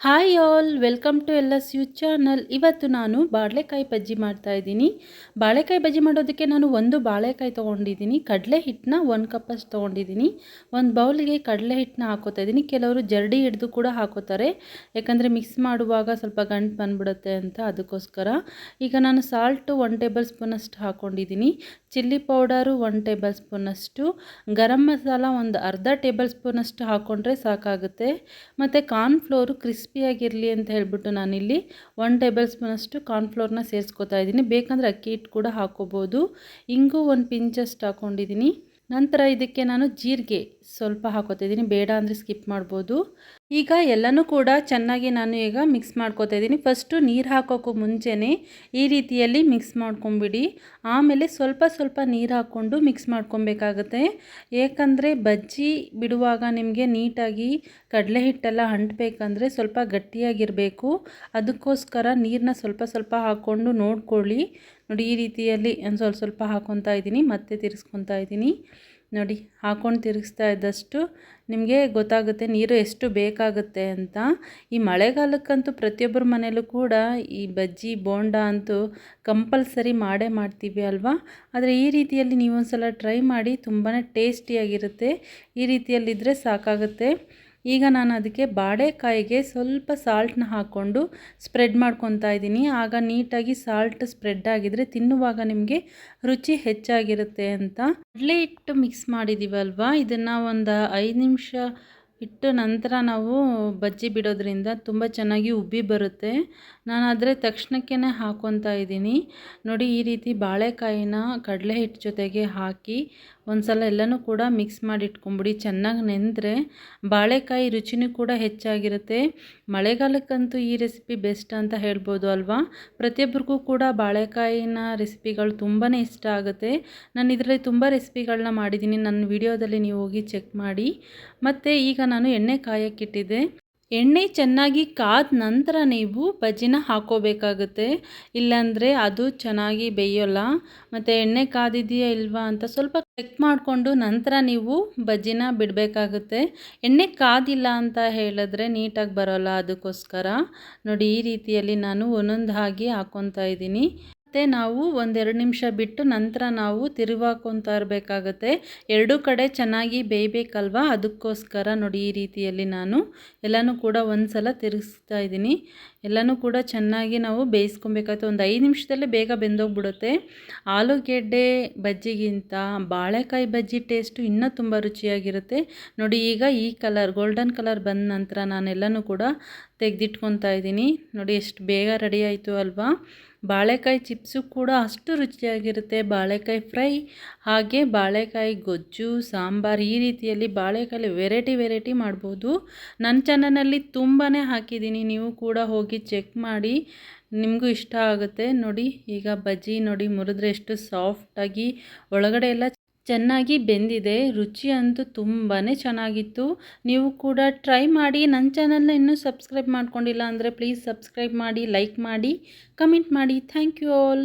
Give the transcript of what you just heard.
Hi all welcome to ಎಲ್ಲ S U channel ಇವತ್ತು ನಾನು ಬಾಳೆಕಾಯಿ ಬಜ್ಜಿ ಮಾಡ್ತಾ ಇದ್ದೀನಿ. ಬಾಳೆಕಾಯಿ ಬಜ್ಜಿ ಮಾಡೋದಕ್ಕೆ ನಾನು ಒಂದು ಬಾಳೆಕಾಯಿ ತೊಗೊಂಡಿದ್ದೀನಿ. ಕಡಲೆ ಹಿಟ್ಟನ್ನ ಒಂದು ಕಪ್ಪಷ್ಟು ತೊಗೊಂಡಿದ್ದೀನಿ. ಒಂದು ಬೌಲ್ಗೆ ಕಡಲೆ ಹಿಟ್ಟನ್ನ ಹಾಕೋತಾ ಇದ್ದೀನಿ. ಕೆಲವರು ಜರಡಿ ಹಿಡಿದು ಕೂಡ ಹಾಕೋತಾರೆ. ಯಾಕಂದರೆ ಮಿಕ್ಸ್ ಮಾಡುವಾಗ ಸ್ವಲ್ಪ ಗಂಟು ಬಂದ್ಬಿಡುತ್ತೆ ಅಂತ ಅದಕ್ಕೋಸ್ಕರ. ಈಗ ನಾನು ಸಾಲ್ಟು ಒನ್ ಟೇಬಲ್ ಸ್ಪೂನಷ್ಟು ಹಾಕ್ಕೊಂಡಿದ್ದೀನಿ ಚಿಲ್ಲಿ ಪೌಡರು ಒನ್ ಟೇಬಲ್ ಸ್ಪೂನಷ್ಟು, ಗರಂ ಮಸಾಲ ಒಂದು ಅರ್ಧ ಟೇಬಲ್ ಸ್ಪೂನಷ್ಟು ಹಾಕ್ಕೊಂಡ್ರೆ ಸಾಕಾಗುತ್ತೆ. ಮತ್ತು ಕಾರ್ನ್ಫ್ಲೋರು ಕ್ರಿಸ್ಪಿಯಾಗಿರಲಿ ಅಂತ ಹೇಳ್ಬಿಟ್ಟು ನಾನಿಲ್ಲಿ ಒನ್ ಟೇಬಲ್ ಸ್ಪೂನಷ್ಟು ಕಾರ್ನ್ಫ್ಲೋರ್ನ ಸೇರಿಸ್ಕೊತಾ ಇದ್ದೀನಿ. ಬೇಕಂದರೆ ಅಕ್ಕಿ ಹಿಟ್ಟು ಕೂಡ ಹಾಕೋಬೋದು. ಹಿಂಗೂ ಒಂದು ಪಿಂಚಷ್ಟು ಹಾಕ್ಕೊಂಡಿದ್ದೀನಿ ನಂತರ ಇದಕ್ಕೆ ನಾನು ಜೀರಿಗೆ ಸ್ವಲ್ಪ ಹಾಕೋತಿದ್ದೀನಿ ಬೇಡ ಅಂದರೆ ಸ್ಕಿಪ್ ಮಾಡ್ಬೋದು. ಈಗ ಎಲ್ಲನೂ ಕೂಡ ಚೆನ್ನಾಗಿ ನಾನು ಈಗ ಮಿಕ್ಸ್ ಮಾಡ್ಕೋತಾ ಇದ್ದೀನಿ. ಫಸ್ಟು ನೀರು ಹಾಕೋಕ್ಕೂ ಮುಂಚೆನೇ ಈ ರೀತಿಯಲ್ಲಿ ಮಿಕ್ಸ್ ಮಾಡ್ಕೊಂಬಿಡಿ. ಆಮೇಲೆ ಸ್ವಲ್ಪ ಸ್ವಲ್ಪ ನೀರು ಹಾಕ್ಕೊಂಡು ಮಿಕ್ಸ್ ಮಾಡ್ಕೊಬೇಕಾಗತ್ತೆ. ಏಕೆಂದರೆ ಬಜ್ಜಿ ಬಿಡುವಾಗ ನಿಮಗೆ ನೀಟಾಗಿ ಕಡಲೆ ಹಿಟ್ಟೆಲ್ಲ ಅಂಟಬೇಕಂದ್ರೆ ಸ್ವಲ್ಪ ಗಟ್ಟಿಯಾಗಿರಬೇಕು. ಅದಕ್ಕೋಸ್ಕರ ನೀರನ್ನ ಸ್ವಲ್ಪ ಸ್ವಲ್ಪ ಹಾಕ್ಕೊಂಡು ನೋಡ್ಕೊಳ್ಳಿ. ನೋಡಿ ಈ ರೀತಿಯಲ್ಲಿ ಒಂದು ಸ್ವಲ್ಪ ಸ್ವಲ್ಪ ಹಾಕ್ಕೊತಾ ಇದ್ದೀನಿ, ಮತ್ತೆ ತಿರ್ಸ್ಕೊತಾ ಇದ್ದೀನಿ. ನೋಡಿ, ಹಾಕೊಂಡು ತಿರುಗಿಸ್ತಾ ಇದ್ದಷ್ಟು ನಿಮಗೆ ಗೊತ್ತಾಗುತ್ತೆ ನೀರು ಎಷ್ಟು ಬೇಕಾಗುತ್ತೆ ಅಂತ. ಈ ಮಳೆಗಾಲಕ್ಕಂತೂ ಪ್ರತಿಯೊಬ್ಬರ ಮನೇಲೂ ಕೂಡ ಈ ಬಜ್ಜಿ, ಬೋಂಡ ಅಂತೂ ಕಂಪಲ್ಸರಿ ಮಾಡೇ ಮಾಡ್ತೀವಿ ಅಲ್ವಾ? ಆದರೆ ಈ ರೀತಿಯಲ್ಲಿ ನೀವೊಂದು ಸಲ ಟ್ರೈ ಮಾಡಿ ತುಂಬಾ ಟೇಸ್ಟಿಯಾಗಿರುತ್ತೆ. ಈ ರೀತಿಯಲ್ಲಿದ್ದರೆ ಸಾಕಾಗುತ್ತೆ. ಈಗ ನಾನು ಅದಕ್ಕೆ ಬಾಳೆಕಾಯಿಗೆ ಸ್ವಲ್ಪ ಸಾಲ್ಟನ್ನ ಹಾಕ್ಕೊಂಡು ಸ್ಪ್ರೆಡ್ ಮಾಡ್ಕೊತಾ ಇದ್ದೀನಿ. ಆಗ ನೀಟಾಗಿ ಸಾಲ್ಟ್ ಸ್ಪ್ರೆಡ್ ಆಗಿದ್ರೆ ತಿನ್ನುವಾಗ ನಿಮಗೆ ರುಚಿ ಹೆಚ್ಚಾಗಿರುತ್ತೆ ಅಂತ. ಕಡಲೆ ಹಿಟ್ಟು ಮಿಕ್ಸ್ ಮಾಡಿದ್ದೀವಲ್ವ ಇದನ್ನು ಒಂದು ಐದು ನಿಮಿಷ ಇಟ್ಟು ನಂತರ ನಾವು ಬಜ್ಜಿ ಬಿಡೋದ್ರಿಂದ ತುಂಬ ಚೆನ್ನಾಗಿ ಉಬ್ಬಿ ಬರುತ್ತೆ. ನಾನು ಆದರೆ ತಕ್ಷಣಕ್ಕೇ ಹಾಕ್ಕೊತಾ ಇದ್ದೀನಿ. ನೋಡಿ ಈ ರೀತಿ ಬಾಳೆಕಾಯಿನ ಕಡಲೆ ಹಿಟ್ಟು ಜೊತೆಗೆ ಹಾಕಿ ಒಂದು ಸಲ ಎಲ್ಲನೂ ಕೂಡ ಮಿಕ್ಸ್ ಮಾಡಿ ಇಟ್ಕೊಂಬಿಡಿ ಚೆನ್ನಾಗಿ ನೆಂದರೆ ಬಾಳೆಕಾಯಿ ರುಚಿನೂ ಕೂಡ ಹೆಚ್ಚಾಗಿರುತ್ತೆ. ಮಳೆಗಾಲಕ್ಕಂತೂ ಈ ರೆಸಿಪಿ ಬೆಸ್ಟ್ ಅಂತ ಹೇಳ್ಬೋದು ಅಲ್ವಾ? ಪ್ರತಿಯೊಬ್ಬರಿಗೂ ಕೂಡ ಬಾಳೆಕಾಯಿನ ರೆಸಿಪಿಗಳು ತುಂಬಾ ಇಷ್ಟ ಆಗುತ್ತೆ. ನಾನು ಇದರಲ್ಲಿ ತುಂಬ ರೆಸಿಪಿಗಳನ್ನ ಮಾಡಿದ್ದೀನಿ. ನನ್ನ ವಿಡಿಯೋದಲ್ಲಿ ನೀವು ಹೋಗಿ ಚೆಕ್ ಮಾಡಿ. ಮತ್ತು ಈಗ ನಾನು ಎಣ್ಣೆ ಕಾಯಕ್ಕಿಟ್ಟಿದ್ದೆ. ಎಣ್ಣೆ ಚೆನ್ನಾಗಿ ಕಾದ ನಂತರ ನೀವು ಬಜ್ಜಿನ ಹಾಕೋಬೇಕಾಗುತ್ತೆ. ಇಲ್ಲಾಂದರೆ ಅದು ಚೆನ್ನಾಗಿ ಬೇಯೋಲ್ಲ. ಮತ್ತು ಎಣ್ಣೆ ಕಾದಿದೆಯಾ ಇಲ್ವಾ ಅಂತ ಸ್ವಲ್ಪ ಚೆಕ್ ಮಾಡಿಕೊಂಡು ನಂತರ ನೀವು ಬಜ್ಜಿನ ಬಿಡಬೇಕಾಗುತ್ತೆ. ಎಣ್ಣೆ ಕಾದಿಲ್ಲ ಅಂತ ಹೇಳಿದ್ರೆ ನೀಟಾಗಿ ಬರೋಲ್ಲ ಅದಕ್ಕೋಸ್ಕರ. ನೋಡಿ ಈ ರೀತಿಯಲ್ಲಿ ನಾನು ಒಂದೊಂದು ಹಾಗೆ ಹಾಕ್ಕೊತಾ ಇದ್ದೀನಿ. ಮತ್ತು ನಾವು ಒಂದೆರಡು ನಿಮಿಷ ಬಿಟ್ಟು ನಂತರ ನಾವು ತಿರುವಾಕೊತಾ ಇರಬೇಕಾಗತ್ತೆ. ಎರಡೂ ಕಡೆ ಚೆನ್ನಾಗಿ ಬೇಯಬೇಕಲ್ವ? ಅದಕ್ಕೋಸ್ಕರ ನೋಡಿ ಈ ರೀತಿಯಲ್ಲಿ ನಾನು ಎಲ್ಲನೂ ಕೂಡ ಒಂದು ಸಲ ತಿರುಗಿಸ್ತಾ ಇದ್ದೀನಿ. ಎಲ್ಲನೂ ಕೂಡ ಚೆನ್ನಾಗಿ ನಾವು ಬೇಯಿಸ್ಕೊಬೇಕಾಗುತ್ತೆ ಒಂದು ಐದು ನಿಮಿಷದಲ್ಲೇ ಬೇಗ ಬೆಂದೋಗ್ಬಿಡುತ್ತೆ. ಆಲೂಗೆಡ್ಡೆ ಬಜ್ಜಿಗಿಂತ ಬಾಳೆಕಾಯಿ ಬಜ್ಜಿ ಟೇಸ್ಟು ಇನ್ನೂ ತುಂಬ ರುಚಿಯಾಗಿರುತ್ತೆ. ನೋಡಿ ಈಗ ಈ ಕಲರ್ ಗೋಲ್ಡನ್ ಕಲರ್ ಬಂದ ನಂತರ ನಾನೆಲ್ಲನೂ ಕೂಡ ತೆಗೆದಿಟ್ಕೊತಾ ಇದ್ದೀನಿ. ನೋಡಿ ಎಷ್ಟು ಬೇಗ ರೆಡಿ ಆಯಿತು ಅಲ್ವಾ? ಬಾಳೆಕಾಯಿ ಚಿಪ್ಸು ಕೂಡ ಅಷ್ಟು ರುಚಿಯಾಗಿರುತ್ತೆ. ಬಾಳೆಕಾಯಿ ಫ್ರೈ, ಹಾಗೆ ಬಾಳೆಕಾಯಿ ಗೊಜ್ಜು, ಸಾಂಬಾರು ಈ ರೀತಿಯಲ್ಲಿ ಬಾಳೆಕಾಯಿ ವೆರೈಟಿ ವೆರೈಟಿ ಮಾಡ್ಬೋದು. ನನ್ನ ಚಾನಲಲ್ಲಿ ತುಂಬಾ ಹಾಕಿದ್ದೀನಿ. ನೀವು ಕೂಡ ಹೋಗಿ ಚೆಕ್ ಮಾಡಿ. ನಿಮಗೂ ಇಷ್ಟ ಆಗುತ್ತೆ. ನೋಡಿ, ಈಗ ಬಜ್ಜಿ ನೋಡಿ, ಮುರಿದ್ರೆ ಎಷ್ಟು ಸಾಫ್ಟಾಗಿ ಒಳಗಡೆ ಎಲ್ಲ ಚೆನ್ನಾಗಿ ಬೆಂದಿದೆ, ರುಚಿ ಅಂತೂ ತುಂಬಾ ಚೆನ್ನಾಗಿತ್ತು. ನೀವು ಕೂಡ ಟ್ರೈ ಮಾಡಿ ನನ್ನ ಚಾನಲ್ನ ಇನ್ನೂ ಸಬ್ಸ್ಕ್ರೈಬ್ ಮಾಡ್ಕೊಂಡಿಲ್ಲ ಅಂದರೆ ಪ್ಲೀಸ್ ಸಬ್ಸ್ಕ್ರೈಬ್ ಮಾಡಿ, ಲೈಕ್ ಮಾಡಿ, ಕಮೆಂಟ್ ಮಾಡಿ. Thank you all.